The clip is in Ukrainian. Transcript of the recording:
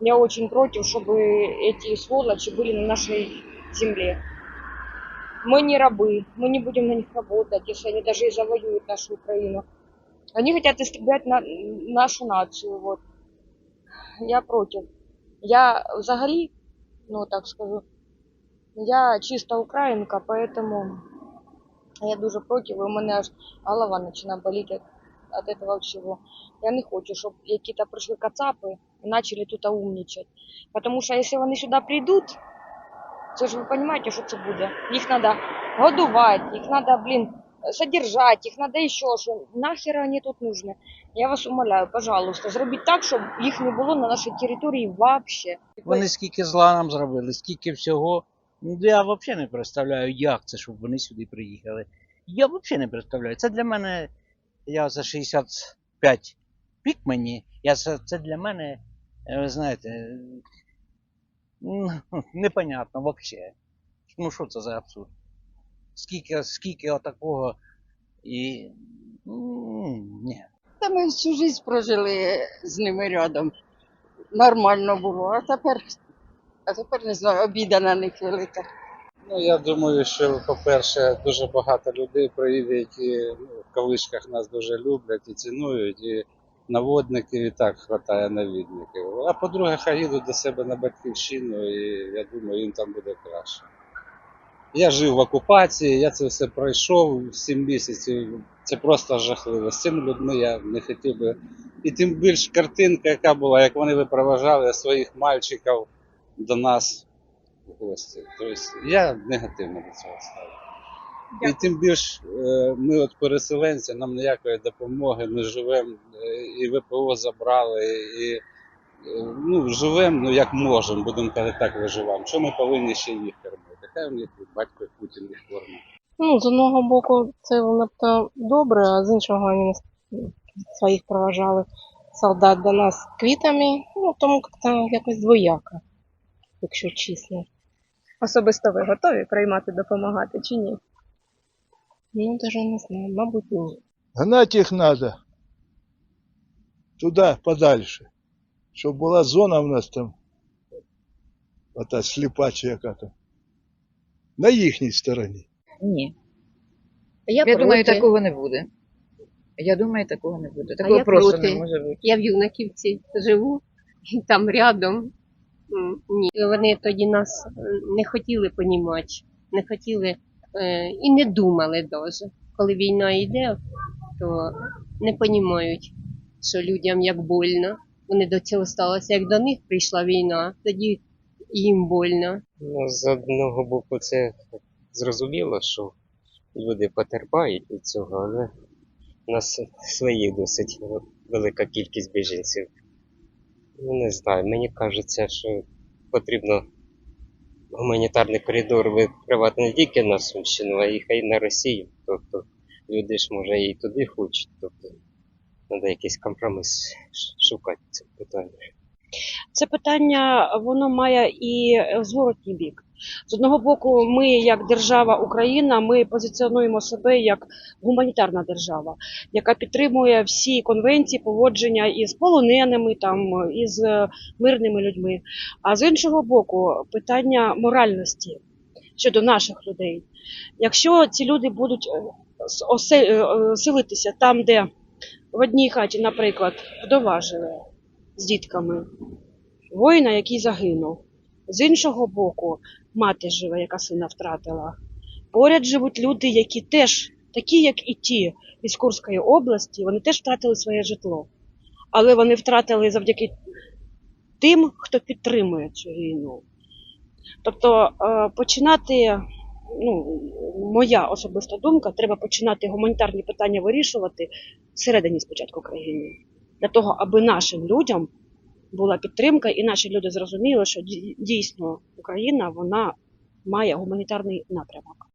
Я очень против, чтобы эти сволочи были на нашей земле. Мы не рабы, мы не будем на них работать, если они даже и завоюют нашу Украину. Они хотят истреблять на, нашу нацию. Вот. Я против. Я взагалі, ну так скажу, я чиста українка, поэтому я дуже проти, і у мене аж голова починає боліти Від этого всего. Я не хочу, щоб якісь прийшли кацапи і почали тут умничать. Тому що якщо вони сюди прийдуть, це ж ви розумієте, що це буде. Їх треба годувати, їх треба, блін, содержать, їх треба ще що. Нахер вони тут нужны? Я вас умоляю, пожалуйста, зробіть так, щоб їх не було на нашій території вообще. Вони скільки зла нам зробили, скільки всього. Ну, я взагалі не представляю, як це, щоб вони сюди приїхали. Я взагалі не представляю. Це для мене, я за 65 пік мені, я це, це для мене, е, ви знаєте, непонятно взагалі. Ну що це за абсурд? Скільки, скільки отакого і. Ну, ні. Та ми всю життя прожили з ними рядом. Нормально було, а тепер, а тепер не знаю, обіда на них велика. Ну, я думаю, що, по-перше, дуже багато людей приїде, які ну, в кавичках нас дуже люблять і цінують, і наводників і так хватає навідників. А по-друге, хай їдуть до себе на батьківщину, і я думаю, їм там буде краще. Я жив в окупації, я це все пройшов 7 місяців. Це просто жахливо. З цими людьми я не хотів би. І тим більш картинка, яка була, як вони випроважали своїх мальчиків до нас в гості. Тобто я негативно до цього ставлю. І тим більш е, ми от переселенці, нам ніякої допомоги не живемо, е, і ВПО забрали, і е, ну, живемо ну, як можемо, будемо так виживаємо. Що ми повинні ще їх кормити? Хай у них батько Путін їх кормить. Ну, з одного боку, це напевно добре, а з іншого вони нас своїх проважали солдат до нас квітами, ну, тому якось двояко, якщо чесно. Особисто ви готові приймати, допомагати чи ні? Ну, даже не знаю, мабуть, ні. Гнать их надо туда, подальше. Щоб була зона в нас там, ота сліпача яка там, на їхній стороні. Ні. Я, Я думаю, такого не буде. Я думаю, такого не буде. Такого я просто проти. не може бути. Я в Юнаківці живу, і там рядом. Ні. Вони тоді нас е, не хотіли понімати, не хотіли е, і не думали навіть. Коли війна йде, то не понімають, що людям як больно. Вони до цього сталося. Як до них прийшла війна, тоді їм больно. Ну, з одного боку, це зрозуміло, що люди потерпають від цього, але у нас своїх досить велика кількість біженців. Ну, не знаю, мені кажеться, що потрібно гуманітарний коридор відкривати не тільки на Сумщину, а й хай на Росію. Тобто люди ж може і туди хочуть. Тобто треба якийсь компроміс шукати це питання. це питання воно має і зворотній бік. З одного боку, ми, як держава Україна, ми позиціонуємо себе як гуманітарна держава, яка підтримує всі конвенції поводження із полоненими, там із е, мирними людьми. А з іншого боку, питання моральності щодо наших людей. Якщо ці люди будуть е, е, е, селитися там, де в одній хаті, наприклад, вдова живе з дітками, воїна, який загинув. З іншого боку, мати живе, яка сина втратила. Поряд живуть люди, які теж, такі, як і ті із Курської області, вони теж втратили своє житло. Але вони втратили завдяки тим, хто підтримує цю війну. Тобто е, починати, ну, моя особиста думка, треба починати гуманітарні питання вирішувати всередині спочатку країни. Для того, аби нашим людям була підтримка, і наші люди зрозуміли, що дій- дійсно Україна вона має гуманітарний напрямок.